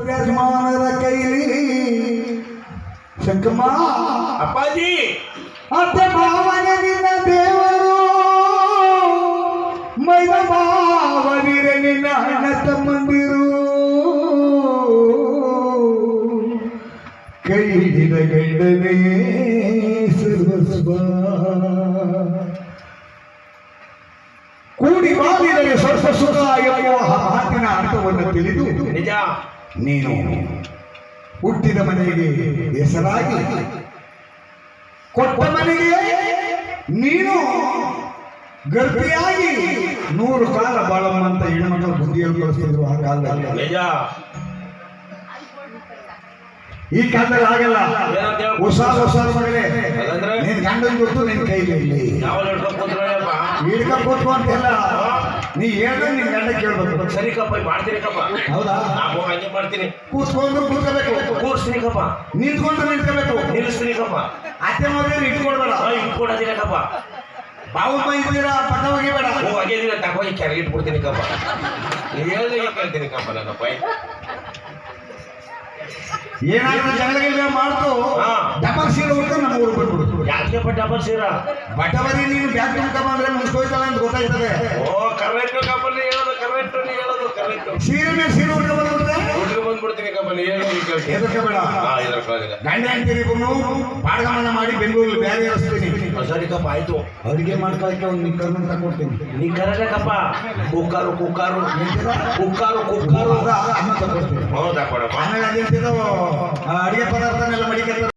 ಯಜಮಾನರ ಕೈಲಿ ಶಂಕಮ್ಮ ಅಪ್ಪಾಜಿ ಅತ್ತೆ ಭಾವನ ನಿನ್ನ ದೇವರು ಮೈದ ಭಾವನಿರ ನಿನ್ನ ಅಣ್ಣ ತಮ್ಮಂದಿರು ಕೈ ಹಿಡಿದ ಗಂಡನೇ ಸರ್ವಸ್ವ ಕೂಡಿ ಬಾಳಿದರೆ ಸ್ವಲ್ಪ ಸುಖ ಎಂಬುವ ಮಾತಿನ ಅರ್ಥವನ್ನು ತಿಳಿದು ನಿಜ ನೀನು ಹುಟ್ಟಿದ ಮನೆಗೆ ಹೆಸರಾಗಿ ಕೊಟ್ಟ ಮನೆಗೆ ನೀನು ಗರ್ಭಿಯಾಗಿ ನೂರು ಕಾಲ ಬಾಳಮ್ಮ ಅಂತ ಹೆಣ್ಮಕ್ಳು ಬುದ್ಧಿಯಲ್ಲಿ ಕಳಿಸ್ತಿದ್ರು ಆ ಕಾಲದಲ್ಲಿ ಈ ಕಾಲದಲ್ಲಿ ಆಗಲ್ಲ ಹೊಸ ಹೊಸ ಮಗಳೇ. ಅದಂದ್ರೆ? ನಿನ್ ಗಂಡನ್ ಗೊತ್ತು ನಿನ್ ಕೈಲಿ ಇಲ್ಲಿ ಹಿಡ್ಕೊಂಡ್ ಕೂತ್ಕೊಳ್ಳಪ್ಪ ಹಿಡ್ಕ ಕೂತ್ಕೊ ಅಂತೆಲ್ಲ. ನೀ ಏನು ನಿನ್ ಗಂಡ ಕೇಳ್ಬೇಕು. ಸರಿ ಕಪ್ಪ ಮಾಡ್ತೀನಿ ಕಪ್ಪ ಹೌದಾ? ನಾವು ಹಂಗೆ ಮಾಡ್ತೀನಿ. ಕೂತ್ಕೊಂಡು ಕೂತ್ಕೋಬೇಕು. ಕೂರ್ಸ್ತೀನಿ ಕಪ್ಪ ನಿಂತ್ಕೊಂಡು ನಿಂತ್ಕೋಬೇಕು. ನಿಲ್ಲಿಸ್ತೀನಿ ಕಪ್ಪ ಅತ್ತೆ ಮಗನ ಇಟ್ಕೊಡ್ಬೇಡ. ಇಟ್ಕೊಡೋದಿಲ್ಲ ಕಪ್ಪ ಬಾವು ಪಟ್ಟ ಪಟ ಹೋಗಿಬೇಡ. ಹೋ ಹಾಗೆ ದಿನ ತಗೋಗಿ ಕೆಳಗೆ ಇಟ್ಬಿಡ್ತೀನಿ ಕಪ್ಪ ಹೇಳ್ದಂಗೆ ಕೇಳ್ತೀನಿ ಕಪ್ಪ ನನ್ನಪ್ಪ. ಏನಾದ್ರೂ ಜಗಳ ಮಾಡ್ತು. ಡಬಲ್ ಸೀರೆ ಉಟ್ಟು ನಮ್ಮ ಊರು ಬಿಟ್ಬಿಡ್ತು ಯಾಕೆ ಡಬಲ್ ಸೀರ? ಬಟವರಿ ನೀನು ಬ್ಯಾಗ್ ತುಂಬ್ಕೊಂಡ್ ಬಂದ್ರೆ ಮುಗಿಸ್ಕೋಯ್ತಲ್ಲ ಅಂತ ಗೊತ್ತಾಗ್ತದೆ ಓ ಕಪ್ಪ ಹೇಳೋದು ಕರೆಕ್ಟ್ ನೀ ಹೇಳೋದು ಕರೆಕ್ಟ್ ಸೀರೆ ಸೀರೆ ಬಂದ್ಬಿಡ್ತೀನಿ ಕಪ್ಪ ನೀ ಹೇಳೋದು ಕೇಳ್ತೀನಿ ಎದಕ್ಕೆ ಬೇಡ? ಹಾ ಗಂಡ ಮಾಡಿ ಬೆಂಗಳೂರು ಬೇರೆ ಹರಿಸ್ತೀನಿ ಸರಿ ಕಪ್ಪ ಆಯ್ತು. ಅಡಿಗೆ ಮಾಡ್ಕೊಳಕ್ಕೆ ಒಂದು ನಿಕ್ಕರ್ನ ತಗೊಡ್ತೀನಿ ನೀ ಕರೆಕ್ಟ್ ಕಪ್ಪ ಕುಕ್ಕಾರು ಕುಕ್ಕಾರು. Cooker cooker. ಅನ್ನ ತಗೊಡ್ತೀನಿ ಹೌದಾ ಕೊಡಪ್ಪ. ಆಮೇಲೆ ಅದೇಂತಿರೋ ಅಡಿಗೆ ಪದಾರ್ಥನೆಲ್ಲ ಮಡಿಕೆ